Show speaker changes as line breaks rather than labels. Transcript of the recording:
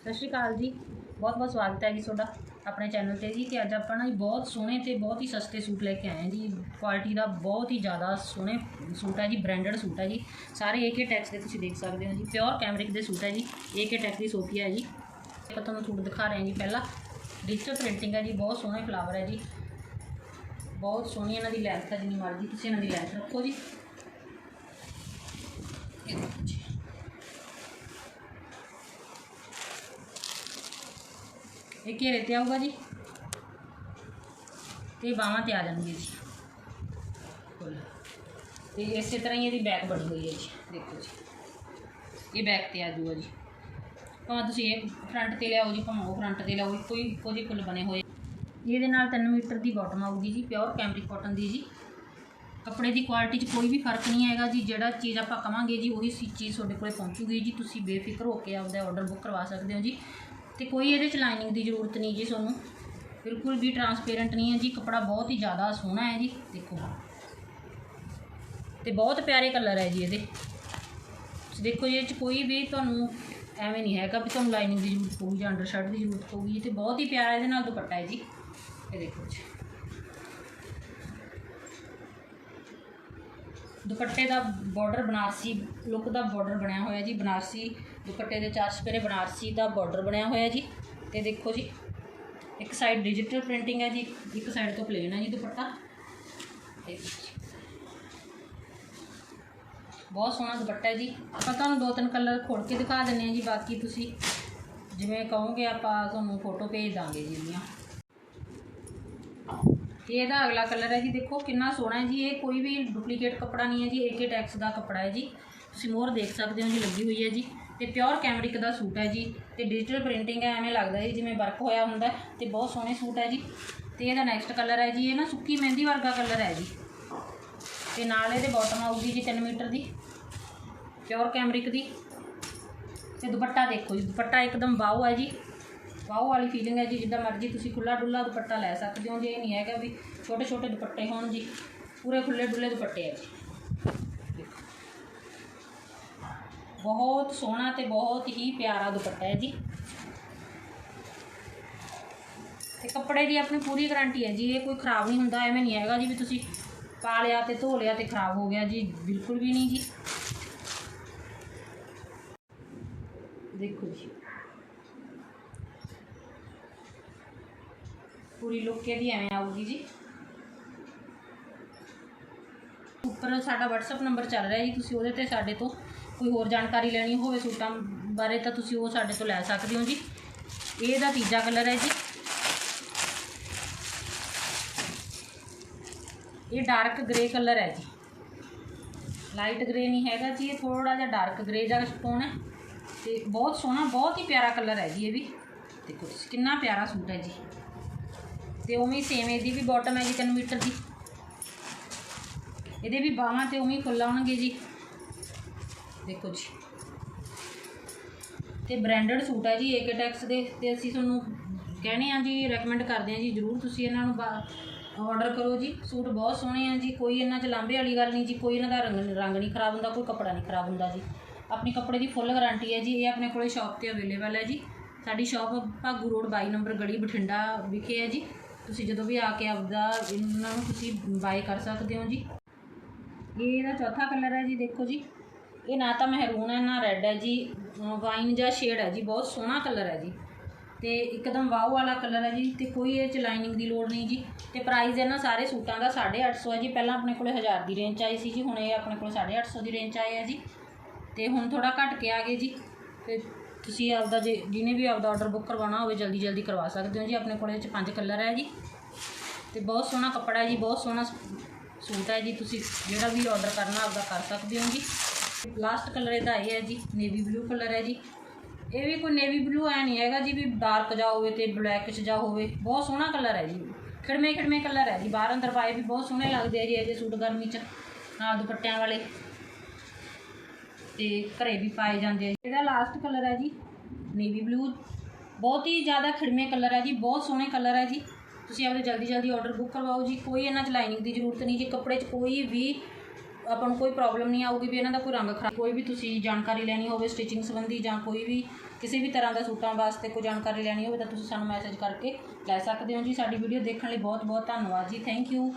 ਸਤਿ ਸ਼੍ਰੀ ਅਕਾਲ ਜੀ। ਬਹੁਤ ਬਹੁਤ ਸਵਾਗਤ ਹੈ ਜੀ ਤੁਹਾਡਾ ਆਪਣੇ ਚੈਨਲ ਤੇ ਜੀ, ਤੇ ਅੱਜ ਆਪਾਂ ਨਾ ਜੀ ਬਹੁਤ ਸੋਹਣੇ ਤੇ ਬਹੁਤ ਹੀ ਸਸਤੇ ਸੂਟ ਲੈ ਕੇ ਆਏ ਹਾਂ ਜੀ। ਕੁਆਲਿਟੀ ਦਾ ਬਹੁਤ ਹੀ ਜ਼ਿਆਦਾ ਸੋਹਣੇ ਸੂਟ ਹੈ ਜੀ ਬ੍ਰਾਂਡਡ ਸੂਟ ਹੈ ਜੀ। ਸਾਰੇ ਏਕੇ ਟੈਕਸ ਦੇ ਤੁਸੀਂ ਦੇਖ ਸਕਦੇ ਹੋ ਜੀ। ਪਿਓਰ ਕੈਮਰਿਕ ਦੇ ਸੂਟ ਹੈ ਜੀ ਏਕੇ ਟੈਕਸ ਦੀ ਸੋਫੀ ਹੈ ਜੀ। ਆਪਾਂ ਤੁਹਾਨੂੰ ਸੂਟ ਦਿਖਾ ਰਹੇ ਹਾਂ ਜੀ ਪਹਿਲਾਂ। ਡਿਜੀਟਲ ਪ੍ਰਿੰਟਿੰਗ ਹੈ ਜੀ, ਬਹੁਤ ਸੋਹਣੇ ਫਲਾਵਰ ਹੈ ਜੀ। ਬਹੁਤ ਸੋਹਣੀ ਇਹਨਾਂ ਦੀ ਲੈਂਥ ਹੈ, ਜਿੰਨੀ ਮਰਜ਼ੀ ਤੁਸੀਂ ਇਹਨਾਂ ਦੀ ਲੈਂਥ ਰੱਖੋ ਜੀ ਇਹ ਦੇਖੋ ਜੀ ਇਹ ਘੇਰੇ ਤੇ ਆਊਗਾ ਜੀ। ਤੇ ਬਾਹਾਂ ਤੇ ਆ ਜਾਣਗੇ ਜੀ। ਫੁੱਲ ਤੇ ਇਸੇ ਤਰ੍ਹਾਂ ਹੀ ਇਹਦੀ ਬੈਕ ਬਣੀ ਹੋਈ ਹੈ ਜੀ। ਦੇਖੋ ਜੀ। ਇਹ ਬੈਕ ਤੇ ਆ ਜੂਗਾ ਜੀ। ਭਾਵੇਂ ਤੁਸੀਂ ਇਹ ਫਰੰਟ ਤੇ ਲਿਆਓ ਜੀ, ਭਾਵੇਂ ਉਹ ਫਰੰਟ ਤੇ ਲਿਆਓ, ਕੋਈ ਇੱਕੋ ਜਿਹੇ ਫੁੱਲ ਬਣੇ ਹੋਏ। ਇਹਦੇ ਨਾਲ 3 ਮੀਟਰ ਦੀ ਬਾਟਮ ਆਊਗੀ ਜੀ ਪਿਓਰ ਕੈਮਰਿਕ ਕਾਟਨ ਦੀ ਜੀ। ਕੱਪੜੇ ਦੀ ਕੁਆਲਿਟੀ 'ਚ ਕੋਈ ਵੀ ਫ਼ਰਕ ਨਹੀਂ ਹੈਗਾ ਜੀ। ਜਿਹੜਾ ਚੀਜ਼ ਆਪਾਂ ਕਵਾਂਗੇ ਜੀ, ਉਹੀ ਚੀਜ਼ ਤੁਹਾਡੇ ਕੋਲੇ ਪਹੁੰਚੂਗੀ ਜੀ। ਤੁਸੀਂ ਬੇਫਿਕਰ ਹੋ ਕੇ ਆਪਦਾ ਆਰਡਰ ਬੁੱਕ ਕਰਵਾ ਸਕਦੇ ਹੋ ਜੀ। ਤੇ ਕੋਈ ਇਹਦੇ 'ਚ ਲਾਈਨਿੰਗ ਦੀ ਜ਼ਰੂਰਤ ਨਹੀਂ ਜੀ ਤੁਹਾਨੂੰ। ਬਿਲਕੁਲ ਵੀ ਟਰਾਂਸਪੇਰੈਂਟ ਨਹੀਂ ਹੈ ਜੀ, ਕੱਪੜਾ ਬਹੁਤ ਹੀ ਜ਼ਿਆਦਾ ਸੋਹਣਾ ਹੈ ਜੀ, ਦੇਖੋ। ਤੇ ਬਹੁਤ ਪਿਆਰੇ ਕਲਰ ਹੈ ਜੀ ਇਹਦੇ। ਦੇਖੋ ਜੀ, ਇਹ 'ਚ ਕੋਈ ਵੀ ਤੁਹਾਨੂੰ ਐਵੇਂ ਨਹੀਂ ਹੈਗਾ ਵੀ ਤੁਹਾਨੂੰ ਲਾਈਨਿੰਗ ਦੀ ਜ਼ਰੂਰਤ ਪਊਗੀ ਜਾਂ ਅੰਡਰ ਸ਼ਰਟ ਦੀ ਜ਼ਰੂਰਤ ਪਊਗੀ। ਤੇ ਬਹੁਤ ਹੀ ਪਿਆਰਾ ਇਹਦੇ ਨਾਲ ਦੁਪੱਟਾ ਹੈ ਜੀ। ਇਹ ਦੇਖੋ ਜੀ। ਦੁਪੱਟੇ ਦਾ ਬਾਰਡਰ ਬਨਾਰਸੀ ਲੁੱਕ ਦਾ ਬਾਰਡਰ ਬਣਿਆ ਹੋਇਆ ਜੀ। ਬਨਾਰਸੀ ਦੁਪੱਟੇ ਦੇ ਚਾਰ ਸਪੇਰੇ ਬਨਾਰਸੀ ਦਾ ਬਾਰਡਰ ਬਣਿਆ ਹੋਇਆ ਜੀ। ਤੇ ਦੇਖੋ ਜੀ, ਇੱਕ ਸਾਈਡ ਡਿਜੀਟਲ ਪ੍ਰਿੰਟਿੰਗ ਹੈ ਜੀ, ਇੱਕ ਸਾਈਡ ਤੋਂ ਪਲੇਨ ਹੈ ਜੀ ਦੁਪੱਟਾ। ਤੇ ਬਹੁਤ ਸੋਹਣਾ ਦੁਪੱਟਾ ਹੈ ਜੀ। ਆਪਾਂ ਤੁਹਾਨੂੰ ਦੋ ਤਿੰਨ ਕਲਰ ਖੋਲ ਕੇ ਦਿਖਾ ਦਿੰਨੇ ਆ ਜੀ। ਬਾਕੀ ਤੁਸੀਂ ਜਿਵੇਂ ਕਹੋਗੇ ਆਪਾਂ ਤੁਹਾਨੂੰ ਫੋਟੋ ਭੇਜ ਦਾਂਗੇ ਜੀ ਇਹਦੀਆਂ। ਤੇ ਇਹਦਾ ਅਗਲਾ ਕਲਰ ਹੈ ਜੀ, ਦੇਖੋ ਕਿੰਨਾ ਸੋਹਣਾ ਹੈ ਜੀ, ਇਹ ਕੋਈ ਵੀ ਡੁਪਲੀਕੇਟ ਕੱਪੜਾ ਨਹੀਂ ਹੈ ਜੀ ਏਕੇ ਟੈਕਸ ਦਾ ਕੱਪੜਾ ਹੈ ਜੀ। ਤੁਸੀਂ ਮੋਹਰ ਦੇਖ ਸਕਦੇ ਹੋ ਜੀ, ਲੱਗੀ ਹੋਈ ਹੈ ਜੀ। ਤੇ ਪਿਓਰ ਕੈਮਰਿਕ ਦਾ ਸੂਟ ਹੈ ਜੀ, ਤੇ ਡਿਜੀਟਲ ਪ੍ਰਿੰਟਿੰਗ ਹੈ, ਐਵੇਂ ਲੱਗਦਾ ਜੀ, ਜਿਵੇਂ ਵਰਕ ਹੋਇਆ ਹੁੰਦਾ ਹੈ, ਤੇ ਬਹੁਤ ਸੋਹਣੇ ਸੂਟ ਹੈ ਜੀ। ਤੇ ਇਹਦਾ ਨੈਕਸਟ ਕਲਰ ਹੈ ਜੀ, ਇਹ ਨਾ ਸੁੱਕੀ ਮਹਿੰਦੀ ਵਰਗਾ ਕਲਰ ਹੈ ਜੀ। ਤੇ ਨਾਲ ਇਹਦੇ ਬਾਟਮ ਆਊਗੀ ਜੀ 3 ਮੀਟਰ ਦੀ ਪਿਓਰ ਕੈਮਰਿਕ ਦੀ। ਤੇ ਦੁਪੱਟਾ ਦੇਖੋ ਜੀ, ਦੁਪੱਟਾ ਇੱਕਦਮ ਬਾਹੂ ਹੈ ਜੀ। ਵਾਓ ਵਾਲੀ ਫੀਲਿੰਗ ਹੈ ਜੀ, ਜਿੱਦਾਂ ਮਰਜ਼ੀ ਤੁਸੀਂ ਖੁੱਲਾ ਡੁੱਲਾ ਦੁਪੱਟਾ ਲੈ ਸਕਦੇ ਹੋ, ਜੇ ਇਹ ਨਹੀਂ ਹੈਗਾ ਵੀ ਛੋਟੇ ਛੋਟੇ ਦੁਪੱਟੇ ਹੋਣ ਜੀ, ਪੂਰੇ ਖੁੱਲੇ ਡੁੱਲੇ ਦੁਪੱਟੇ ਹੈ ਜੀ। ਬਹੁਤ ਸੋਹਣਾ ਤੇ ਬਹੁਤ ਹੀ ਪਿਆਰਾ ਦੁਪੱਟਾ ਹੈ ਜੀ। ਤੇ ਕੱਪੜੇ ਦੀ ਆਪਣੀ ਪੂਰੀ ਗਾਰੰਟੀ ਹੈ ਜੀ, ਇਹ ਕੋਈ ਖਰਾਬ ਨਹੀਂ ਹੁੰਦਾ, ਐਵੇਂ ਨਹੀਂ ਹੈਗਾ ਜੀ ਵੀ ਤੁਸੀਂ ਪਾ ਲਿਆ ਤੇ ਧੋ ਲਿਆ ਤੇ ਖਰਾਬ ਹੋ ਗਿਆ ਜੀ, ਬਿਲਕੁਲ ਵੀ ਨਹੀਂ ਜੀ। ਦੇਖੋ ਜੀ। ਪੂਰੀ ਲੁੱਕ ਇਹਦੀ ਐਵੇਂ ਆਊਗੀ ਜੀ। ਉੱਪਰ ਸਾਡਾ WhatsApp ਨੰਬਰ ਚੱਲ ਰਿਹਾ ਜੀ, ਤੁਸੀਂ ਉਹਦੇ ਤੇ ਸਾਡੇ ਤੋਂ ਕੋਈ ਹੋਰ ਜਾਣਕਾਰੀ ਲੈਣੀ ਹੋਵੇ ਸੂਟਾਂ ਬਾਰੇ ਤਾਂ ਤੁਸੀਂ ਉਹ ਸਾਡੇ ਤੋਂ ਲੈ ਸਕਦੇ ਹੋ ਜੀ। ਇਹਦਾ ਤੀਜਾ ਕਲਰ ਹੈ ਜੀ। ਇਹ ਡਾਰਕ ਗ੍ਰੇ ਕਲਰ ਹੈ ਜੀ। ਲਾਈਟ ਗ੍ਰੇ ਨਹੀਂ ਹੈਗਾ ਜੀ, ਇਹ ਥੋੜਾ ਜਿਹਾ ਡਾਰਕ ਗ੍ਰੇ ਜਿਹਾ ਸਟੋਨ ਹੈ। ਤੇ ਬਹੁਤ ਸੋਹਣਾ, ਬਹੁਤ ਹੀ ਪਿਆਰਾ ਕਲਰ ਹੈ ਜੀ ਇਹ ਵੀ। ਦੇਖੋ ਕਿੰਨਾ ਪਿਆਰਾ ਸੂਟ ਹੈ ਜੀ। ਤੇ ਉਵੇਂ ਸੇਮ ਇਹਦੀ ਵੀ ਬਾਟਮ ਹੈ ਜੀ 3 ਮੀਟਰ ਦੀ। ਇਹਦੇ ਵੀ ਬਾਹਾਂ ਤੇ ਉਵੇਂ ਹੀ ਫੁੱਲ ਆਉਣਗੇ ਜੀ। ਦੇਖੋ ਜੀ। ਤੇ ਬ੍ਰਾਂਡਡ ਸੂਟ ਹੈ ਜੀ ਏਕੇ ਟੈਕਸ ਦੇ, ਤੇ ਅਸੀਂ ਤੁਹਾਨੂੰ ਕਹਿੰਦੇ ਆ ਜੀ ਰეკਮੈਂਡ ਕਰਦੇ ਆ ਜੀ, ਜਰੂਰ ਤੁਸੀਂ ਇਹਨਾਂ ਨੂੰ ਆਰਡਰ ਕਰੋ ਜੀ। ਸੂਟ ਬਹੁਤ ਸੋਹਣੇ ਆ ਜੀ, ਕੋਈ ਇਹਨਾਂ 'ਚ ਲਾਂਭੇ ਵਾਲੀ ਗੱਲ ਨਹੀਂ ਜੀ, ਕੋਈ ਇਹਨਾਂ ਦਾ ਰੰਗ ਰੰਗ ਨਹੀਂ ਖਰਾਬ ਹੁੰਦਾ, ਕੋਈ ਕੱਪੜਾ ਨਹੀਂ ਖਰਾਬ ਹੁੰਦਾ ਜੀ। ਆਪਣੀ ਕੱਪੜੇ ਦੀ ਫੁੱਲ ਗਾਰੰਟੀ ਹੈ ਜੀ, ਇਹ ਆਪਣੇ ਕੋਲੇ ਸ਼ਾਪ ਤੇ ਅਵੇਲੇਬਲ ਹੈ ਜੀ। ਸਾਡੀ ਸ਼ਾਪ ਭਾਗੂ ਰੋਡ 22 ਨੰਬਰ ਗਲੀ ਬਠਿੰਡਾ ਵਿਖੇ ਹੈ ਜੀ। ਤੁਸੀਂ ਜਦੋਂ ਵੀ ਆ ਕੇ ਆਪਦਾ ਇਹਨਾਂ ਨੂੰ ਤੁਸੀਂ ਬਾਏ ਕਰ ਸਕਦੇ ਹੋ ਜੀ। ਇਹ ਇਹਦਾ ਚੌਥਾ ਕਲਰ ਹੈ ਜੀ, ਦੇਖੋ ਜੀ। ਇਹ ਨਾ ਤਾਂ ਮਹਿਰੂਨ ਹੈ, ਨਾ ਰੈੱਡ ਹੈ ਜੀ। ਵਾਈਨ ਜਾਂ ਸ਼ੇਡ ਹੈ ਜੀ, ਬਹੁਤ ਸੋਹਣਾ ਕਲਰ ਹੈ ਜੀ। ਤੇ ਇੱਕਦਮ ਵਾਓ ਵਾਲਾ ਕਲਰ ਹੈ ਜੀ, ਤੇ ਕੋਈ ਇਹ ਚ ਲਾਈਨਿੰਗ ਦੀ ਲੋੜ ਨਹੀਂ ਜੀ। ਤੇ ਪ੍ਰਾਈਸ ਇਹਨਾਂ ਸਾਰੇ ਸੂਟਾਂ ਦਾ 850 ਹੈ ਜੀ। ਪਹਿਲਾਂ ਆਪਣੇ ਕੋਲੇ 1000 ਦੀ ਰੇਂਜ 'ਚ ਆਈ ਸੀ ਜੀ, ਹੁਣ ਇਹ ਆਪਣੇ ਕੋਲ 850 ਦੀ ਰੇਂਜ 'ਚ ਆਏ ਆ ਜੀ। ਤੇ ਹੁਣ ਥੋੜਾ ਘਟ ਕੇ ਆ ਗਏ ਜੀ। ਤੇ ਤੁਸੀਂ ਆਪਦਾ ਜੇ ਜਿਹਨੇ ਵੀ ਆਪਦਾ ਆਰਡਰ ਬੁੱਕ ਕਰਵਾਉਣਾ ਹੋਵੇ, ਜਲਦੀ ਜਲਦੀ ਕਰਵਾ ਸਕਦੇ ਹੋ ਜੀ। ਆਪਣੇ ਕੋਲ ਇਹ 'ਚ ਪੰਜ ਕਲਰ ਹੈ ਜੀ। ਤੇ ਬਹੁਤ ਸੋਹਣਾ ਕੱਪੜਾ ਹੈ ਜੀ, ਬਹੁਤ ਸੋਹਣਾ ਸੂਟ ਹੈ ਜੀ। ਤੁਸੀਂ ਜਿਹੜਾ ਵੀ ਆਰਡਰ ਕਰਨਾ ਆਪਦਾ ਕਰ ਸਕਦੇ ਹੋ ਜੀ। ਲਾਸਟ ਕਲਰ ਇਹਦਾ ਇਹ ਹੈ ਜੀ ਨੇਵੀ ਬਲੂ ਕਲਰ ਹੈ ਜੀ। ਇਹ ਵੀ ਕੋਈ ਨੇਵੀ ਬਲੂ ਐ ਨਹੀਂ ਹੈਗਾ ਜੀ ਵੀ ਡਾਰਕ ਜਾ ਹੋਵੇ ਤੇ ਬਲੈਕ ਚ ਜਾ ਹੋਵੇ। ਬਹੁਤ ਸੋਹਣਾ ਕਲਰ ਹੈ ਜੀ। ਖਿੜਮੇ ਖਿੜਮੇ ਕਲਰ ਹੈ ਜੀ। ਬਾਹਰ ਅੰਦਰ ਪਾਏ ਵੀ ਬਹੁਤ ਸੋਹਣੇ ਲੱਗਦੇ ਆ ਜੀ ਇਹਦੇ ਸੂਟ ਗਰਮੀ ਚ। ਨਾਲ ਦੁਪੱਟਿਆਂ ਵਾਲੇ। ਤੇ ਘਰੇ ਵੀ ਪਾਏ ਜਾਂਦੇ ਆ। ਇਹਦਾ ਲਾਸਟ ਕਲਰ ਹੈ ਜੀ ਨੇਵੀ ਬਲੂ ਬਹੁਤ ਹੀ ਜ਼ਿਆਦਾ ਖਿੜਮੇ ਕਲਰ ਹੈ ਜੀ, ਬਹੁਤ ਸੋਹਣੇ ਕਲਰ ਹੈ ਜੀ। ਤੁਸੀਂ ਆਪਦੇ ਜਲਦੀ ਜਲਦੀ ਆਰਡਰ ਬੁੱਕ ਕਰਵਾਓ ਜੀ। ਕੋਈ ਇਹਨਾਂ 'ਚ ਲਾਈਨਿੰਗ ਦੀ ਜ਼ਰੂਰਤ ਨਹੀਂ। ਜੀ ਕੱਪੜੇ 'ਚ ਕੋਈ ਵੀ ਆਪਾਂ ਨੂੰ ਕੋਈ ਪ੍ਰੋਬਲਮ ਨਹੀਂ ਆਊਗੀ ਵੀ ਇਹਨਾਂ ਦਾ ਕੋਈ ਰੰਗ ਖਰਾਬ, ਕੋਈ ਵੀ ਤੁਸੀਂ ਜਾਣਕਾਰੀ ਲੈਣੀ ਹੋਵੇ ਸਟਿਚਿੰਗ ਸੰਬੰਧੀ ਜਾਂ ਕੋਈ ਵੀ ਕਿਸੇ ਵੀ ਤਰ੍ਹਾਂ ਦਾ ਸੂਟਾਂ ਵਾਸਤੇ ਕੋਈ ਜਾਣਕਾਰੀ ਲੈਣੀ ਹੋਵੇ ਤਾਂ ਤੁਸੀਂ ਸਾਨੂੰ ਮੈਸੇਜ ਕਰਕੇ ਲੈ ਸਕਦੇ ਹੋ ਜੀ। ਸਾਡੀ ਵੀਡੀਓ ਦੇਖਣ ਲਈ ਬਹੁਤ ਬਹੁਤ ਧੰਨਵਾਦ ਜੀ। Thank you